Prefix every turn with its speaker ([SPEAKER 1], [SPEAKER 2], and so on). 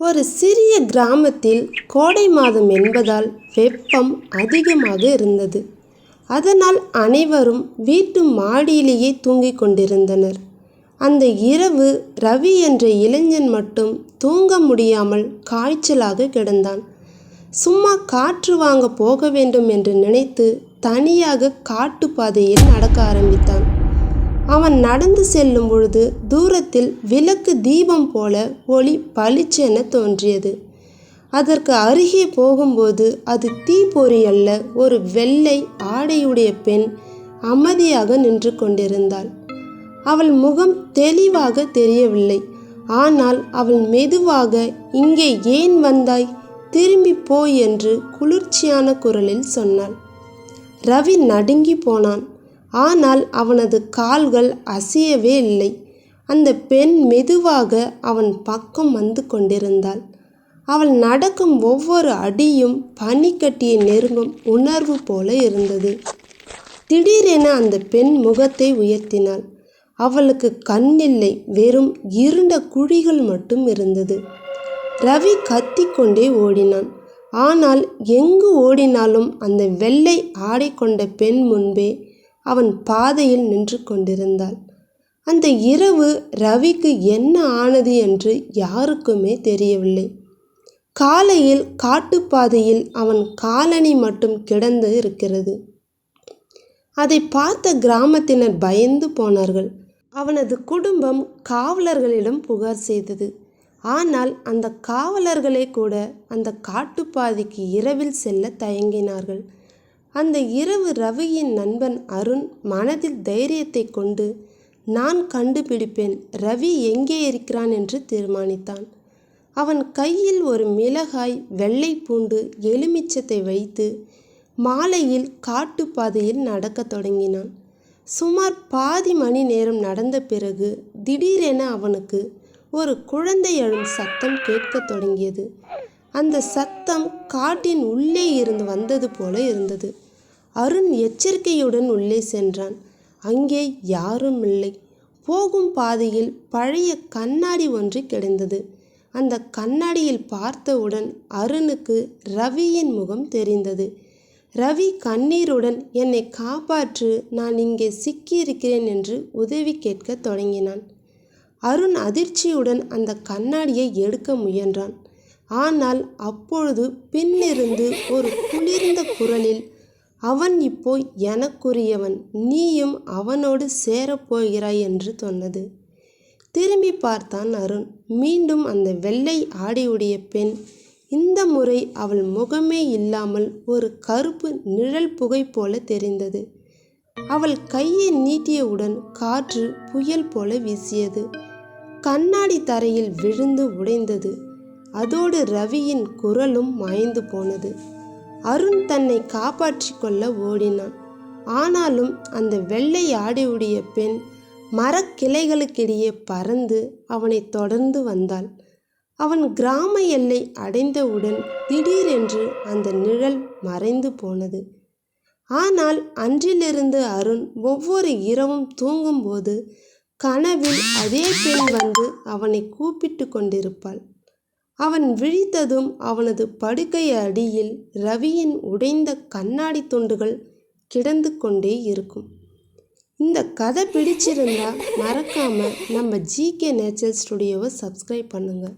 [SPEAKER 1] ஒரு சிறிய கிராமத்தில் கோடை மாதம் என்பதால் வெப்பம் அதிகமாக இருந்தது. அதனால் அனைவரும் வீட்டு மாடியிலேயே தூங்கிக் கொண்டிருந்தனர். அந்த இரவு ரவி என்ற இளைஞன் மட்டும் தூங்க முடியாமல் காய்ச்சலாக கிடந்தான். சும்மா காற்று வாங்க போக வேண்டும் என்று நினைத்து தனியாக காட்டுப்பாதையில் நடக்க ஆரம்பித்தான். அவன் நடந்து செல்லும் பொழுது தூரத்தில் விளக்கு தீபம் போல ஒளி பளிச்சென தோன்றியது. அதற்கு அருகே போகும்போது அது தீப்பொறி அல்ல ஒரு வெள்ளை ஆடையுடைய பெண் அமைதியாக நின்று கொண்டிருந்தாள். அவள் முகம் தெளிவாக தெரியவில்லை. ஆனால் அவள் மெதுவாக இங்கே ஏன் வந்தாய்? திரும்பி போய் என்று குளிர்ச்சியான குரலில் சொன்னாள். ரவி நடுங்கி போனான். ஆனால் அவனது கால்கள் அசையவே இல்லை. அந்த பெண் மெதுவாக அவன் பக்கம் வந்து கொண்டிருந்தாள். அவள் நடக்கும் ஒவ்வொரு அடியும் பனிக்கட்டியை நெருங்கும் உணர்வு போல இருந்தது. திடீரென அந்த பெண் முகத்தை உயர்த்தினாள். அவளுக்கு கண்ணில்லை வெறும் இருண்ட குழிகள் மட்டும் இருந்தது. ரவி கத்திக்கொண்டே ஓடினான். ஆனால் எங்கு ஓடினாலும் அந்த வெள்ளை ஆடை கொண்ட பெண் முன்பே அவன் பாதையில் நின்று கொண்டிருந்தாள். அந்த இரவு ரவிக்கு என்ன ஆனது என்று யாருக்குமே தெரியவில்லை. காலையில் காட்டுப்பாதையில் அவன் காலணி மட்டும் கிடந்து இருக்கிறது. அதை பார்த்த கிராமத்தினர் பயந்து போனார்கள். அவனது குடும்பம் காவலர்களிடம் புகார் செய்தது. ஆனால் அந்த காவலர்களே கூட அந்த காட்டுப்பாதைக்கு இரவில் செல்ல தயங்கினார்கள். அந்த இரவு ரவியின் நண்பன் அருண் மனதில் தைரியத்தை கொண்டு நான் கண்டுபிடிப்பேன். ரவி எங்கே இருக்கிறான்? என்று தீர்மானித்தான். அவன் கையில் ஒரு மிளகாய் வெள்ளை பூண்டு எலுமிச்சத்தை வைத்து மாலையில் காட்டுப்பாதையில் நடக்கத் தொடங்கினான். சுமார் பாதி மணி நேரம் நடந்த பிறகு திடீரென அவனுக்கு ஒரு குழந்தை அழும் சத்தம் கேட்கத் தொடங்கியது. அந்த சத்தம் காட்டின் உள்ளே இருந்து வந்தது போல இருந்தது. அருண் எச்சரிக்கையுடன் உள்ளே சென்றான். அங்கே யாரும் இல்லை போகும் பாதையில் பழைய கண்ணாடி ஒன்று கிடந்தது. அந்த கண்ணாடியில் பார்த்தவுடன் அருணுக்கு ரவியின் முகம் தெரிந்தது. ரவி கண்ணீருடன் என்னை காப்பாற்று நான் இங்கே சிக்கியிருக்கிறேன் என்று உதவி கேட்கத் தொடங்கினான். அருண் அதிர்ச்சியுடன் அந்த கண்ணாடியை எடுக்க முயன்றான். ஆனால் அப்பொழுது பின்னிருந்து ஒரு குளிர்ந்த குரலில் அவன் இப்போ எனக்குரியவன் நீயும் அவனோடு சேரப்போகிறாய் என்று சொன்னது. திரும்பி பார்த்தான் அருண். மீண்டும் அந்த வெள்ளை ஆடையுடைய பெண். இந்த முறை அவள் முகமே இல்லாமல் ஒரு கருப்பு நிழல் புகை போல தெரிந்தது. அவள் கையை நீட்டியவுடன் காற்று புயல் போல வீசியது. கண்ணாடி தரையில் விழுந்து உடைந்தது. அதோடு ரவியின் குரலும் மாய்ந்து போனது. அருண் தன்னை காப்பாற்றிக் கொள்ள ஓடினான். ஆனாலும் அந்த வெள்ளை ஆடையுடைய பெண் மரக்கிளைகளுக்கிடையே பறந்து அவனை தொடர்ந்து வந்தாள். அவன் கிராம எல்லை அடைந்தவுடன் திடீரென்று அந்த நிழல் மறைந்து போனது. ஆனால் அன்றிலிருந்து அருண் ஒவ்வொரு இரவும் தூங்கும்போது கனவில் அதே பெண் வந்து அவனை கூப்பிட்டு கொண்டிருப்பாள். அவன் விழித்ததும் அவனது படுக்கை அடியில் ரவியின் உடைந்த கண்ணாடி துண்டுகள் கிடந்து கொண்டே இருக்கும். இந்த கதை பிடிச்சிருந்தா மறக்காம நம்ம ஜிகே நேச்சர் ஸ்டுடியோவை சப்ஸ்கிரைப் பண்ணுங்கள்